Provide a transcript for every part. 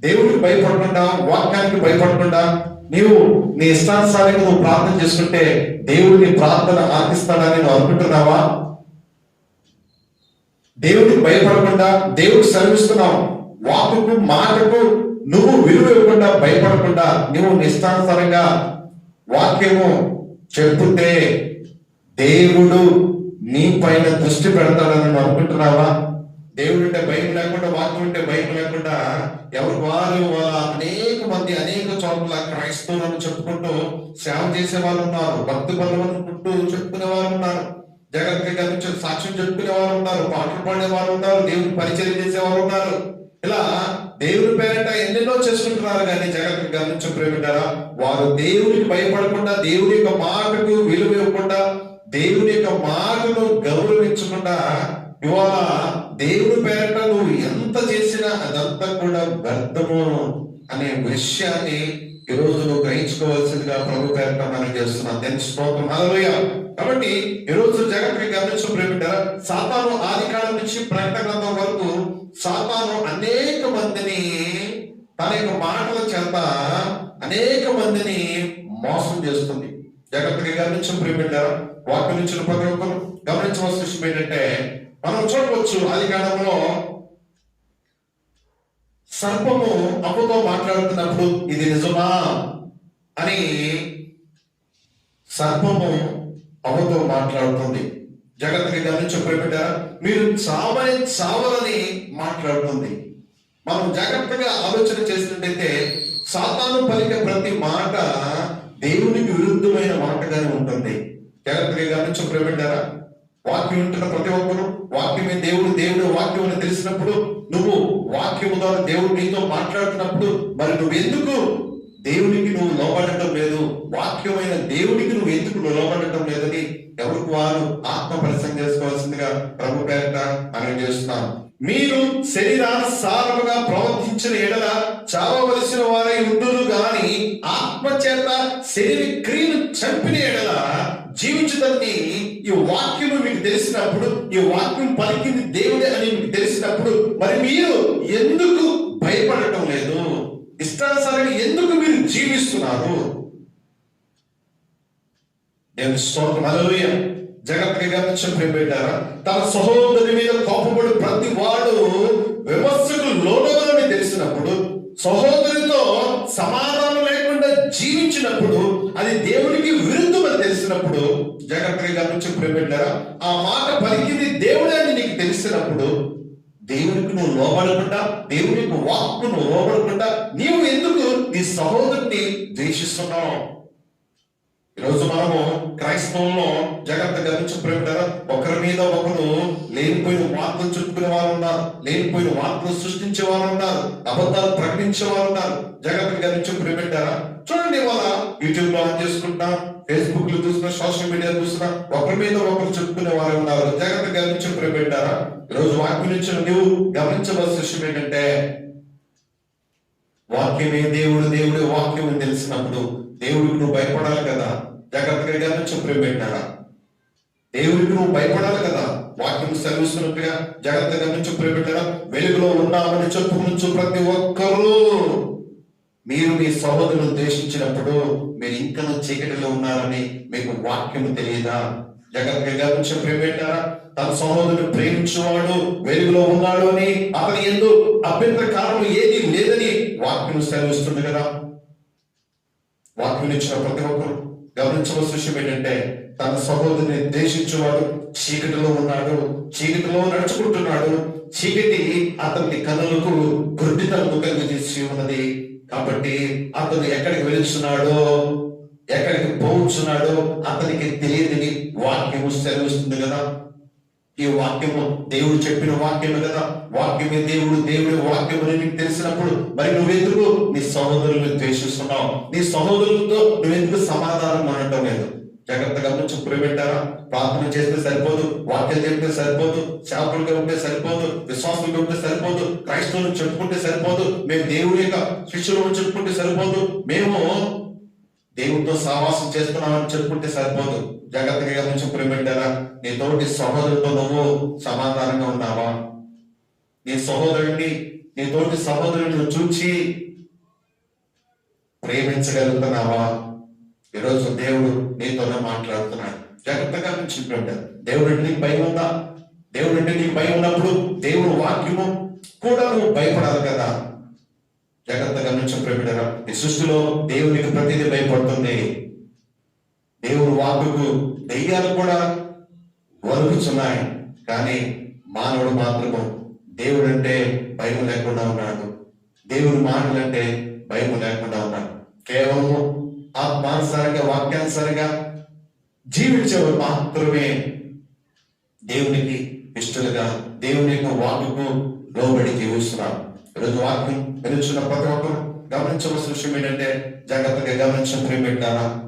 దేవుడికి భయపడకుండా వాక్యానికి భయపడకుండా నీవు నీ ఇష్టానుసారంగా నువ్వు ప్రార్థన చేసుకుంటే దేవుడిని ప్రార్థన ఆర్పిస్తాడని నువ్వు అనుకుంటున్నావా? దేవుడికి భయపడకుండా దేవుడికి సర్విస్తున్నావు వాకుకు మాటకు నువ్వు విలువ ఇవ్వకుండా భయపడకుండా నువ్వు నిష్టానుసారంగా వాక్యము చెప్తుంటే దేవుడు నీ పైన దృష్టి పెడతాడని నువ్వు అనుకుంటున్నావా? దేవుడు అంటే భయం లేకుండా వాక్యం ఉంటే భయం లేకుండా ఎవరు వారు వాళ్ళ అనేక మంది అనేక చోట్ల క్రైస్తవులను చెప్పుకుంటూ సేవ చేసే వాళ్ళు ఉన్నారు భక్తి బలవనుకుంటూ చెప్పుకునే వారు ఉన్నారు జగన్ సాక్ష్యం చెప్పుకునే వారు ఉన్నారు పాటలు పాడే వారు ఉన్నారు దేవుని పరిచయం చేసే వారు ఉన్నారు. ఇలా దేవుని పేరిట ఎన్నెన్నో చేసుకుంటున్నారు కానీ జగన్ గమనించు ప్రేమిటారా? వారు దేవునికి భయపడకుండా దేవుని యొక్క మాటకు విలువ ఇవ్వకుండా దేవుని యొక్క మాటను గౌరవించకుండా ఇవాళ దేవుని పేరట నువ్వు ఎంత చేసినా అదంతా కూడా వ్యర్థము అనే విషయాన్ని ఈ రోజు నువ్వు గ్రహించుకోవాల్సిందిగా ప్రభు పేరట మనం చేస్తున్నాం. దేని స్తోత్రం కాబట్టి ఈ రోజు జాగ్రత్తగా గమనించు ప్రేమిటారా సాతాను ఆది కాలం నుంచి ప్రకటన గ్రంథం వరకు సాతాను అనేక మందిని తన యొక్క మాటల చేత అనేక మందిని మోసం చేస్తుంది. జాగ్రత్తగా గమనించు ప్రేమిటారా వాక్యం నుంచి ప్రతి ఒక్కరు గమనించవలసిన విషయం ఏంటంటే మనం చూడవచ్చు ఆది కాలంలో సర్పము అప్పుతో మాట్లాడుతున్నప్పుడు ఇది నిజమా అని సర్పము అవతో మాట్లాడుతుంది. జగత్తుకి గమనించి ప్రేమిటారా మీరు చావని చావలని మాట్లాడుతుంది. మనం జాగ్రత్తగా ఆలోచన చేసినట్టయితే సాతాను పలికే ప్రతి మాట దేవునికి విరుద్ధమైన మాటగానే ఉంటుంది. జాగ్రత్తగా గమనించి ప్రేమిటారా వాక్యం ఉంటున్న ప్రతి ఒక్కరు వాక్యమే దేవుడు దేవుడు వాక్యం అని తెలిసినప్పుడు నువ్వు వాక్యము ద్వారా దేవుడు నీతో మాట్లాడుతున్నప్పుడు మరి నువ్వు ఎందుకు దేవునికి నువ్వు లోబడటం లేదు? వాక్యమైన దేవునికి నువ్వు ఎందుకు నువ్వు లోబడటం లేదని ఎవరికి వారు ఆత్మ పరిశ్రమ చేసుకోవాల్సిందిగా ప్రభు పేరట మనం చేస్తున్నాం. మీరు శరీరానుసారముగా ప్రవర్తించిన ఎడల చావవలసిన వారై ఉండును గాని ఆత్మ చేత శరీర క్రియను చంపిన ఎడల జీవించదని ఈ వాక్యము మీకు తెలిసినప్పుడు ఈ వాక్యం పలికింది దేవుడే అని మీకు తెలిసినప్పుడు మరి మీరు ఎందుకు భయపడటం లేదు? ఇష్టానుసారంగా ఎందుకు మీరు జీవిస్తున్నారు? దేవుని స్తోత్రం. హల్లెలూయ. జగత్తుగా తన సహోదరి మీద కోపపడు ప్రతి వాడు విమర్శకు లోనవరని తెలిసినప్పుడు సహోదరితో సమాధానం లేకుండా జీవించినప్పుడు అది దేవుని తెలిసినప్పుడు జగత్తుగా గమనించిన ప్రేమిటారా ఆ మాట పలికింది దేవుడే అని నీకు తెలిసినప్పుడు దేవునికి నువ్వు లోబడకుండా దేవునికి వాక్కు నువ్వు లోబడకుండా నీవు ఎందుకు నీ సహోదరుని ద్వేషిస్తున్నావు? ఈరోజు మనము క్రైస్తవంలో జాగ్రత్త గమనించి ప్రేమిటారా ఒకరి మీద ఒకరు లేనిపోయిన వార్తలు చెప్పుకునే వారు ఉన్నారు లేనిపోయిన వార్తలు సృష్టించే వారు ఉన్నారు అబద్ధాలు ప్రకటించే వారు ఉన్నారు. జాగ్రత్త గమనించి ప్రేమిటారా చూడండి వాళ్ళ యూట్యూబ్లో ఆన్ చేసుకుంటున్నా. ఫేస్బుక్లో చూసినా సోషల్ మీడియా చూసినా ఒకరి మీద ఒకరు చెప్పుకునే వారు ఉన్నారు. జాగ్రత్త గమనించి ప్రేమిటారా ఈరోజు వాక్యం నుంచి నువ్వు గమనించవలసిన విషయం ఏంటంటే వాక్యమే దేవుడు దేవుడి వాక్యం అని తెలిసినప్పుడు దేవుడికి నువ్వు భయపడాలి కదా. జాగ్రత్తగా గమనించి ప్రేమిటారా దేవుడికి నువ్వు భయపడాలి కదా. వాక్యం సెలవిస్తున్నట్టుగా జాగ్రత్తగా గమనించి ప్రేమిటారా వెలుగులో ఉన్నామని చెప్పుకుని ప్రతి ఒక్కరూ. మీరు మీ సహోదరులు ద్వేషించినప్పుడు మీరు ఇంకా చీకటిలో ఉన్నారని మీకు వాక్యం తెలియదా? జగత్తుగా గమనించి ప్రేమేటారా తన సహోదరుని ప్రేమించేవాడు వెలుగులో ఉన్నాడు అని అతని ఎందు అభ్యంతర కారణం ఏది లేదని వాక్యం సెలవిస్తుంది కదా. వాక్యం ఇచ్చిన ప్రతి ఒక్కరు గమనించవలసిన విషయం ఏంటంటే తన సహోదరుని ద్వేషించేవాడు చీకటిలో ఉన్నాడు చీకటిలో నడుచుకుంటున్నాడు చీకటి అతని కనులకు గుడ్డితనము కలిగజేసి ఉన్నది కాబట్టి అతను ఎక్కడికి వెళుతున్నాడో ఎక్కడికి పోతున్నాడో అతనికి తెలియదని వాక్యము సెలవిస్తుంది కదా. ఈ వాక్యము దేవుడు చెప్పిన వాక్యము కదా. వాక్యమే దేవుడు దేవుడి వాక్యము అని నీకు తెలిసినప్పుడు మరి నువ్వెందుకు? నీ సహోదరులను ద్వేషిస్తున్నావు. నీ సహోదరులతో నువ్వెందుకు సమాధానం అనటం లేదు. జాగ్రత్తగా గమనించి ప్రేమింటారా ప్రార్థన చేస్తే సరిపోదు వాక్యం చెప్తే సరిపోదు శాపులుగా ఉంటే సరిపోదు విశ్వాసులుగా ఉంటే సరిపోదు క్రైస్తవులు చెప్పుకుంటే సరిపోదు మేము దేవుడి యొక్క శిష్యులు చెప్పుకుంటే సరిపోదు మేము దేవుడితో సహవాసం చేస్తున్నామని చెప్పుకుంటే సరిపోదు. జాగ్రత్తగా గమనించి ప్రేమింటారా నీ తోటి సహోదరుతో నువ్వు సమాధానంగా ఉన్నావా? నీ సహోదరుడిని నీ తోటి సహోదరుడిని చూచి ప్రేమించగలుగుతున్నావా? ఈరోజు దేవుడు నీతోనే మాట్లాడుతున్నాడు. జాగ్రత్తగా నుంచి దేవుడు అంటే నీకు భయం ఉందా దేవుడు అంటే నీకు భయం ఉన్నప్పుడు దేవుడు వాక్యము కూడా నువ్వు భయపడాలి కదా. జాగ్రత్తగా నుంచి ప్రేమిడరా ఈ సృష్టిలో దేవునికి ప్రతిదీ భయపడుతుంది. దేవుడు వాకుకు దెయ్యాలు కూడా వణుకుతున్నాయి. కానీ మానవుడు మాత్రము దేవుడు అంటే భయం లేకుండా ఉన్నాడు. దేవుడు మాటలంటే భయం లేకుండా ఉన్నాడు. కేవలం ఆత్మానుసారంగా వాక్యానుసారంగా జీవించేవారు మాత్రమే దేవునికి ఇష్టలుగా దేవుని యొక్క వాకుకు లోబడి జీవిస్తున్నారు. ఈరోజు వాక్యం వినిచున్న ప్రతి ఒక్కరు గమనించవలసిన విషయం ఏంటంటే జాగ్రత్తగా గమనించడం పెట్టారా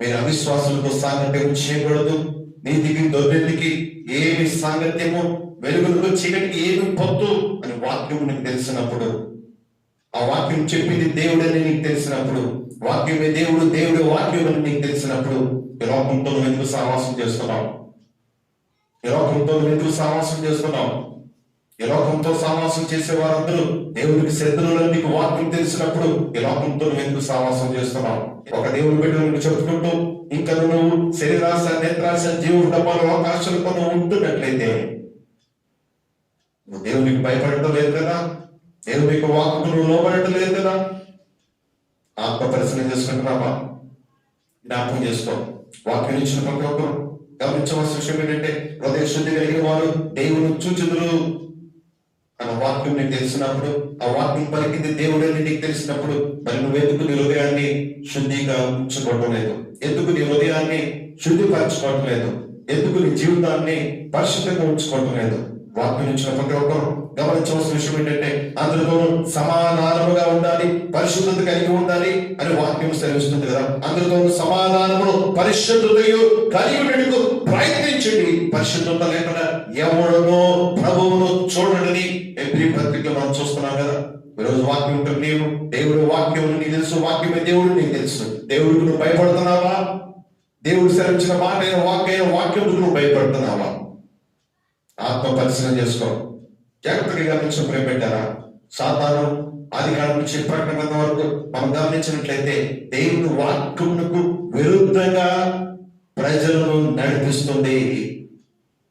మీరు అవిశ్వాసులకు సాంగత్యం చేయకూడదు. నీతికి దొర్రెల్లికి ఏమి సాంగత్యము వెలుగులకు చీకటికి ఏమి పొత్తు అని వాక్యం నీకు తెలిసినప్పుడు ఆ వాక్యం చెప్పింది దేవుడని నీకు తెలిసినప్పుడు వాక్యమే దేవుడు దేవుడు వాక్యం అని నీకు తెలిసినప్పుడు ఈ లోకంతో నువ్వు ఎందుకు సహవాసం చేస్తున్నావు? ఈ లోకంతో నువ్వు ఎందుకు సహవాసం చేస్తున్నావు? ఈ లోకంతో సహవాసం చేసే వారందరూ దేవుడికి శత్రువులు నీకు వాక్యం తెలిసినప్పుడు ఈ లోకంతో నువ్వు ఎందుకు సహవాసం చేస్తున్నావు? ఒక దేవుడు బిడ్డలకు చెప్పుకుంటూ ఇంకా నువ్వు శరీరాశ నేత్రాశ జీవుడు డబ్బాలు అవకాశాలతో నువ్వు ఉంటున్నట్లయితే నువ్వు దేవునికి భయపడటం లేదు కదా? దేవునికి వాక్కు నువ్వు లోబడటం లేదు కదా? ఆత్మ పరిశీలన చేసుకుంటున్నావా జ్ఞాపకం చేసుకో. వాక్యం ఇచ్చిన ప్రతి ఒక్కరు గమనించవలసిన విషయం ఏంటంటే హృదయ శుద్ధి కలిగిన వారు దేవుని చూచుదురు అన్న వాక్యం నీకు తెలిసినప్పుడు ఆ వాక్యం పలికింది దేవుడని నీకు తెలిసినప్పుడు మరి నువ్వెందుకు నీ హృదయాన్ని శుద్ధిగా ఉంచుకోవటం లేదు? ఎందుకు నీ హృదయాన్ని శుద్ధిపరచుకోవడం లేదు? ఎందుకు నీ జీవితాన్ని పరిశుద్ధంగా ఉంచుకోవటం లేదు? వాక్యం ఇచ్చిన ప్రతి ఒక్కరు గమనించవలసిన విషయం ఏంటంటే అందరితోనూ సమాధానముగా ఉండాలి పరిశుద్ధత కలిగి ఉండాలి అని వాక్యం సెలవిస్తుంది కదా. అందరితోనూ సమాధానమును పరిశుద్ధతయు కలిగి ఉండేందుకు ప్రయత్నించండి. పరిశుద్ధత లేకుండా ఎవడనో ప్రభువును చూడండి ఎవ్రీ పత్రిక మనం చూస్తున్నాం కదా. ఈరోజు వాక్యం ఉంటుంది నీవు. దేవుడు వాక్యం నీకు తెలుసు. వాక్యమే దేవుడు నీకు తెలుసు. దేవుడికి నువ్వు భయపడుతున్నావా? దేవుడు సెలవించిన మాట అయిన వాక్యం వాక్యం నువ్వు భయపడుతున్నావా? ఆత్మ పరిశీలన చేసుకో. జాగ్రత్తగా నుంచి ప్రేమింటారా సాతాను ఆది కాలం నుంచి ప్రకటన వరకు మనం గమనించినట్లయితే దేవుని వాక్యమునకు విరుద్ధంగా ప్రజలను నడిపిస్తుంది.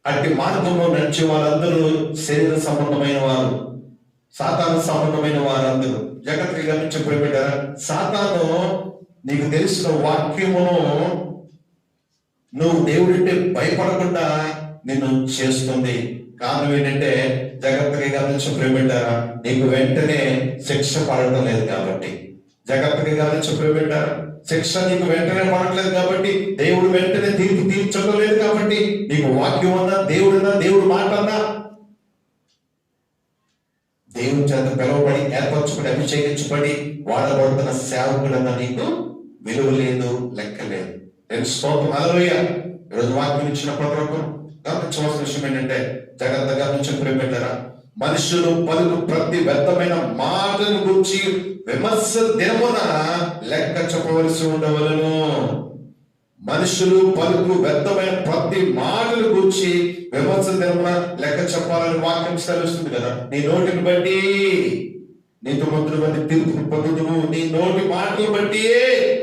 అట్టి మార్గంలో నడిచే వారందరూ శరీర సంబంధమైన వారు. సాతాను సంబంధమైన వారందరూ. జాగ్రత్తగా గమనించిన ప్రేమింటారా సాతాను నీకు తెలిసిన వాక్యమును నువ్వు దేవుడింటే భయపడకుండా నిన్ను చేస్తుంది. కారణం ఏంటంటే జాగ్రత్తగా గమనించి ప్రేమింటారా నీకు వెంటనే శిక్ష పడటం లేదు కాబట్టి. జాగ్రత్తగా గమనించి ప్రేమింటారా శిక్ష నీకు వెంటనే పడట్లేదు కాబట్టి దేవుడు వెంటనే తీర్పు తీర్చడం లేదు కాబట్టి నీకు వాక్యం అన్నా దేవుడన్నా దేవుడు మాట అన్నా దేవుని చేత పిలువబడి ఏర్పరచుకుని అభిషేకించబడి వాడబడుతున్న సేవకుడన్న నీకు విలువ లేదు లెక్క లేదు. నేను అలవయ్య ఈరోజు వాక్యం ఇచ్చిన ప్రతి గమనించవలసిన విషయం ఏంటంటే జాగ్రత్తగా నుంచి ప్రేమిటారా మనుషులు పలుకు ప్రతి వ్యర్థమైన మాటను గురించి విమర్శ దినమున లెక్క చెప్పవలసి ఉండవలను. మనుషులు పలుకు వ్యర్థమైన ప్రతి మాటలు గురించి విమర్శ దినమున లెక్క చెప్పాలని వాక్యం సెలవుస్తుంది కదా. నీ నోటిని బట్టి. నీతో మంత్రులు బట్టి తీర్పు పొందుతువు నీ నోటి మాటలు బట్టి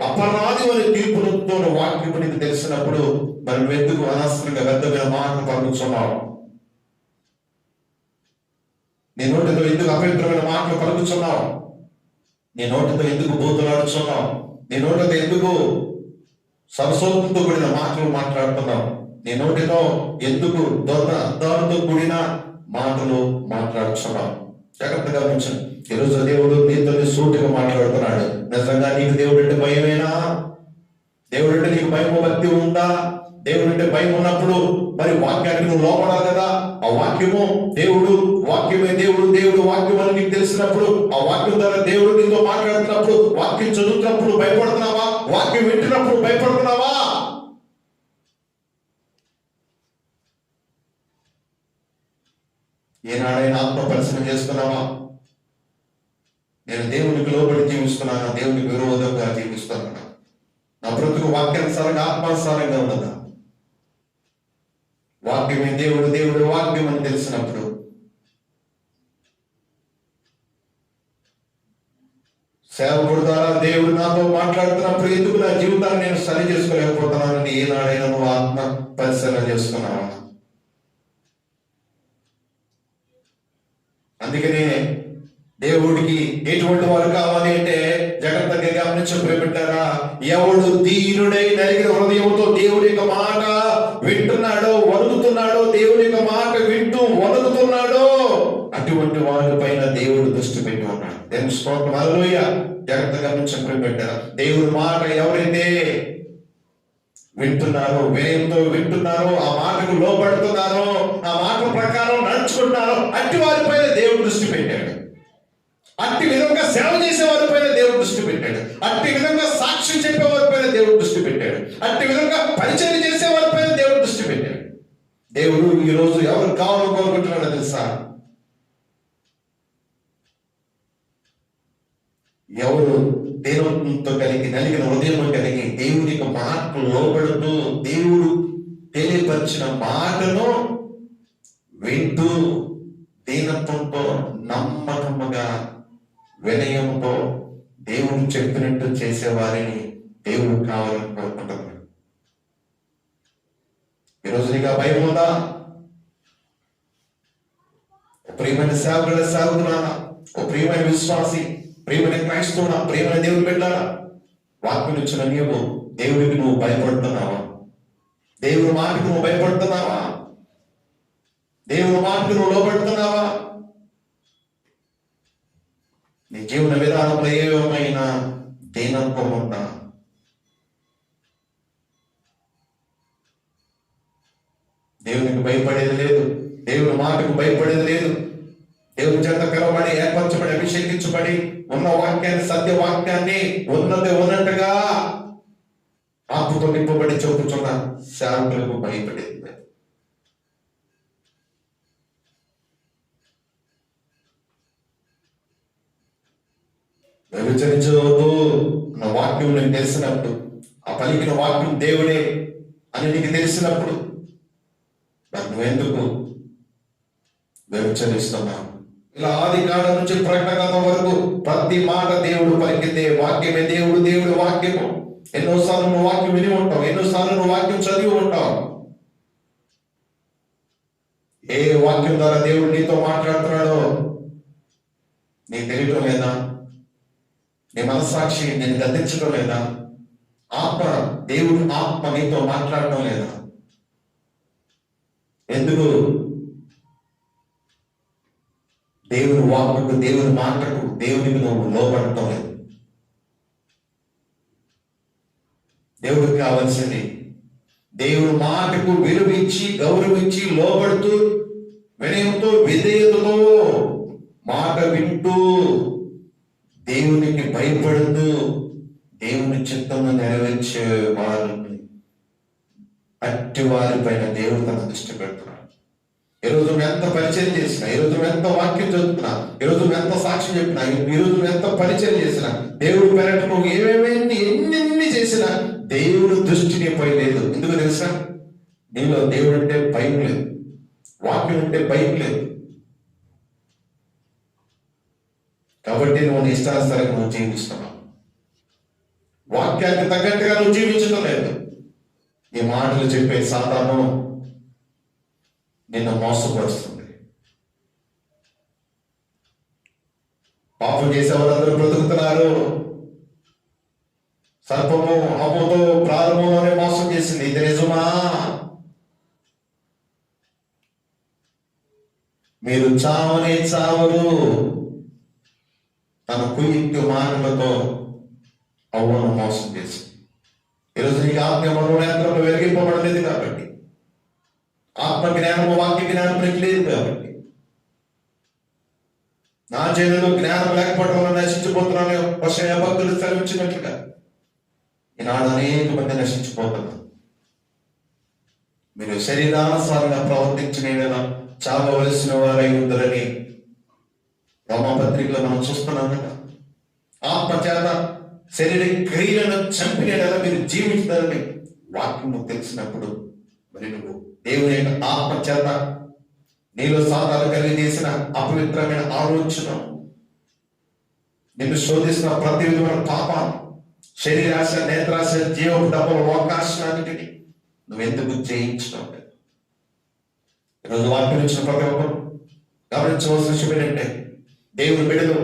అపరాధి అని తీర్పుతో వాక్యం నీకు తెలిసినప్పుడు మరి ఎందుకు అనవసరంగా వ్యర్థమైన మాటలు పలుకుతున్నావు? నీ నోటితో ఎందుకు అపవిత్రమైన మాటలు పలుకుతున్నావు? నీ నోటితో ఎందుకు బూతులాడుతున్నావు? నీ నోటితో ఎందుకు సరసోత్తో కూడిన మాటలు మాట్లాడుతున్నావు? నీ నోటితో ఎందుకు దొంగ అద్దాలతో కూడిన మాటలు మాట్లాడుతున్నావు? జాగ్రత్తగా ఉంచండి ఈరోజు దేవుడు నీతో సూటిగా మాట్లాడుతున్నాడు. నిజంగా నీకు దేవుడు అంటే భయమేనా? దేవుడు అంటే నీకు భయం భక్తి ఉందా? దేవుడు అంటే భయం ఉన్నప్పుడు మరి వాక్యానికి నువ్వు లోపడాలి కదా? ఆ వాక్యము దేవుడు వాక్యమే దేవుడు దేవుడు వాక్యం అని నీకు తెలిసినప్పుడు ఆ వాక్యం ద్వారా దేవుడు నీతో మాట్లాడుతున్నప్పుడు వాక్యం చదువుతున్నప్పుడు భయపడుతున్నావా? వాక్యం వింటున్నప్పుడు భయపడుతున్నావా? ఏనాడైనా ఆత్మ పరిశ్రమ చేసుకున్నావా నేను దేవునికి లోబడి జీవిస్తున్నాను? దేవునికి విరోధంగా జీవిస్తున్నాను? నా బ్రతుకు వాక్యానుసారంగా ఆత్మానుసారంగా ఉన్నదా? వాక్యమే దేవుడు దేవుడు వాక్యం అని తెలిసినప్పుడు సేవకుడు ద్వారా దేవుడు నాతో మాట్లాడుతున్నప్పుడు ఎందుకు నా జీవితాన్ని నేను సరి చేసుకోలేకపోతున్నానని ఏనాడైనా నువ్వు ఆత్మ పరిశీలన చేసుకున్నావా దేవుడికి ఎటువంటి వారు కావాలి అంటే జాగ్రత్తగా గమనించి ప్రేమిట్టారా ఎవడు దీనుడై నలిగిన హృదయంతో దేవుడి యొక్క మాట వింటున్నాడో వణుకుతున్నాడో దేవుడి యొక్క మాట వింటూ వణుకుతున్నాడో అటువంటి వాడి పైన దేవుడు దృష్టి పెట్టి ఉన్నాడు దేవుని స్తోత్రం హల్లెలూయ జాగ్రత్తగా గమనించి ప్రేమిట్టారా దేవుడి మాట ఎవరైతే వింటున్నారో వ్యయంతో వింటున్నారో ఆ మాటకు లోపడుతున్నారో ఆ మాట ప్రకారం నడుచుకుంటున్నారో అట్టి వారిపైన దేవుడు దృష్టి పెట్టాడు. అట్టి విధంగా సేవ చేసే వారిపైన దేవుడు దృష్టి పెట్టాడు. అట్టి విధంగా సాక్ష్యం చెప్పే వారిపైన దేవుడు దృష్టి పెట్టాడు. అట్టి విధంగా పరిచయం చేసే వారిపైన దేవుడు దృష్టి పెట్టాడు. దేవుడు ఈరోజు రోజు ఎవరు కావాలని కోరుకుంటున్నాడో తెలుసా? ఎవరు దేవునితో కలిగి నలిగిన హృదయం కలిగి దేవుని యొక్క మాటకు లోబడుతూ దేవుడు తెలియపరిచిన మాటను వింటూ దీనత్వంతో నమ్మకముగా వినయంతో దేవుడు చెప్పినట్టు చేసేవారిని దేవుడు కావాలని కోరుకుంటున్నాడు ఈరోజు నీకు ఆ భయం ఉందా? ప్రియమైన సేవకుల సేవకులారా ఓ ప్రియమైన విశ్వాసి ప్రియమైన క్రైస్తవుడా ప్రియమైన దేవుడు బిడ్డారా వాక్యం ఇచ్చిన నీవు దేవుడికి నువ్వు భయపడుతున్నావా? దేవుని మాటకు నువ్వు భయపడుతున్నావా? దేవుడు మాటకు నువ్వు లోపడుతున్నావా నీ జీవన విధానంలో ఏమైనా దీనత్వం ఉన్నా దేవునికి భయపడేది లేదు. దేవుని మాటకు భయపడేది లేదు. దేవుని చేత కలవబడి ఏర్పరచబడి అభిషేకించబడి ఉన్న వాక్యాన్ని సత్య వాక్యాన్ని ఉన్నది ఉన్నట్టుగా ఆపుతో నింపబడి చెబుతున్న శాంతులకు భయపడేది లేదు. వ్యభిచరించవద్దు. నా వాక్యం నీకు తెలిసినప్పుడు ఆ పలికిన వాక్యం దేవుడే అని నీకు తెలిసినప్పుడు మరి నువ్వెందుకు వ్యభిచరిస్తున్నావు? ఇలా ఆది కాలం నుంచి ప్రకటన వరకు ప్రతి మాట దేవుడు పలికితే వాక్యమే దేవుడు దేవుడు వాక్యము. ఎన్నోసార్లు నువ్వు వాక్యం విని ఉంటావు ఎన్నోసార్లు నువ్వు వాక్యం చదివి ఉంటావు. ఏ వాక్యం ద్వారా దేవుడు నీతో మాట్లాడుతున్నాడో నీకు తెలియటం లేదా? నీ మనస్సాక్షి నేను గద్దించడం లేదా? ఆత్మ దేవుడు ఆత్మ నీతో మాట్లాడటం లేదా? ఎందుకు? దేవుని వాక్కు దేవుని మాటకు దేవునికి నువ్వు లోపడటం లేదు. దేవుడికి కావలసింది దేవుడు మాటకు విలువించి గౌరవించి లోబడుతూ వినయంతో విధేయతతో మాట వింటూ దేవునికి భయపడుతూ దేవుని చిత్తము నెరవేర్చే వారిని అట్టి వారి పైన దేవుడు తన దృష్టి పెడుతున్నాడు. ఈరోజు నువ్వు ఎంత పరిచయం చేసినా ఈరోజు నువ్వు ఎంత వాక్యం చదువుతున్నా ఈరోజు నువ్వు ఎంత సాక్ష్యం చెప్పినా ఈరోజు నువ్వు ఎంత పరిచయం చేసినా దేవుడు పేరట నువ్వు ఏమేమి ఎన్నెన్ని చేసినా దేవుడు దృష్టిని పై లేదు. ఎందుకు తెలుసా? నీలో దేవుడు అంటే భయం లేదు. వాక్యం అంటే భయం లేదు. కాబట్టి నువ్వు నీ ఇష్టానుసారంగా నువ్వు జీవిస్తున్నావు. వాక్యానికి తగ్గట్టుగా నువ్వు జీవించడం లేదు. ఈ మాటలు చెప్పే సాతాను నిన్ను మోసపరుస్తుంది. పాపం చేసే వాళ్ళందరూ బ్రతుకుతున్నారు. సర్పము అమ్మతో ప్రారంభంలోనే మోసం చేసింది. ఇది నిజమా? మీరు చావనే చావరు. తన కుయుక్తి మాటలతో అవ్వను మోసం చేసింది. ఈరోజు నీకు ఆత్మ మనోనేత్రంలో వెలిగింపబడలేదు కాబట్టి. ఆత్మ జ్ఞానము వాక్య జ్ఞానం నీకు లేదు కాబట్టి. నా చేతిలో జ్ఞానం లేకపోవడం వల్ల నశించిపోతున్నాను. వర్ష భక్తులు సెలవించినట్లుగా ఈనాడు అనేక మంది నశించిపోతున్నారు. మీరు శరీరానుసారంగా ప్రవర్తించిన చావవలసిన వారై ఉందరని రోమపత్రికలో మనం చూస్తున్నాం కదా. ఆత్మచేత శరీర క్రియలను చంపిన మీరు జీవిస్తారని వాక్యము తెలిసినప్పుడు మరి నువ్వు దేవుని యొక్క ఆత్మచేత నీలో సాధారణ కలిగి చేసిన అపవిత్రమైన ఆలోచన నిన్ను శోధిస్తున్న ప్రతి విధమైన పాపాలు శరీరాశ నేత్రాశ జీవపు డబ్బులు లోకాశానికి నువ్వెందుకు జయించినావు? ఈరోజు వాక్యం ఇచ్చిన ప్రతి ఒక్కరు గమనించవలసిన విషయం ఏంటంటే దేవుని బిడ్డలు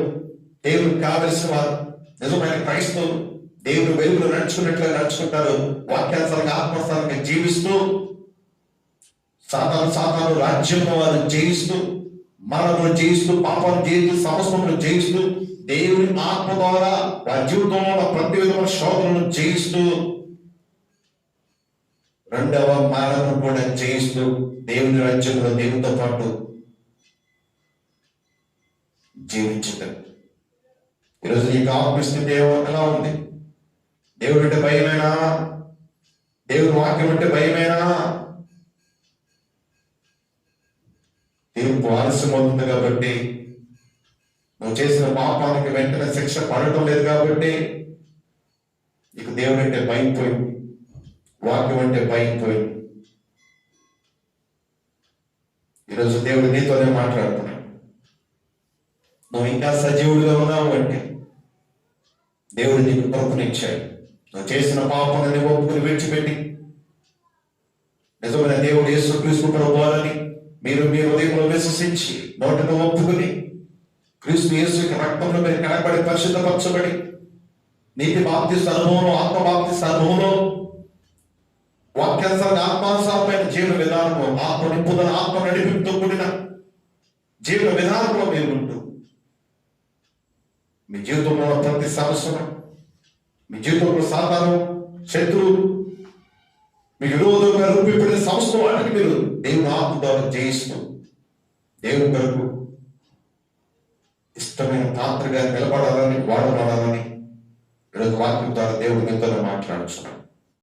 దేవునికి కావలసిన వారు నిజమైన క్రైస్తవులు దేవుని వెలుగులు నడుచుకున్నట్లుగా నడుచుకుంటారు. వాక్యానుసారంగా ఆత్మస్థానంగా జీవిస్తూ సాతాను సాతాను రాజ్యంలో వారు జయిస్తూ మరణమును జయిస్తూ పాపాలు జయిస్తూ సమస్తమును జయిస్తూ దేవుని ఆత్మ ద్వారా వారి జీవితంలో ఉన్న ప్రతి విధమైన శోధనను జయిస్తూ రెండవ మరణం కూడా జయిస్తూ దేవుని రాజ్యంలో దేవునితో పాటు జీవించింది ఈరోజు నీకు దేవుడు ఎలా ఉంది? దేవుడు అంటే భయమేనా? దేవుని వాక్యం అంటే భయమేనా? తీర్పు ఆలస్యం అవుతుంది కాబట్టి నువ్వు చేసిన పాపానికి వెంటనే శిక్ష పడటం లేదు కాబట్టి నీకు దేవుడు అంటే భయం పోయింది. వాక్యం అంటే భయం పోయింది. ఈరోజు దేవుడు నీతోనే మాట్లాడుతున్నాడు. నువ్వు ఇంకా సజీవుడిగా ఉన్నావు అంటే దేవుడు నీకు కృపనిచ్చాడు నువ్వు చేసిన పాపాలని ఒప్పుకుని విడిచిపెట్టి నిజమైన దేవుడు యేసు క్రీస్తు పోవాలని మీరు మీ హృదయంలో విశ్వసించి నోటిని ఒప్పుకుని క్రీస్తు యేసు రక్తంలో మీరు కనబడి పరిశుద్ధపరచబడి నీతి బాప్తి అనుభవంలో ఆత్మ బాప్తి అనుభవంలో వాక్యానుసారంగా ఆత్మానుసారమైన జీవన విధానంలో ఆత్మ నింపుదల ఆత్మ నడిపింపుతో కూడిన జీవన విధానంలో మీరు ఉంటూ మీ జీవితంలో ప్రతి సమస్యను మీ జీవితంలో సాధారణ శత్రువు మీ విరోధంగా రూపిపడిన సంస్థ వాటిని మీరు దేవుని ఆత్మ ద్వారా జయిస్తూ దేవుని కొరకు ఇష్టమైన పాత్రగా నిలబడాలని వాడబడాలని ఈరోజు వాక్యం ద్వారా దేవుడి మీతో మాట్లాడుతున్నాను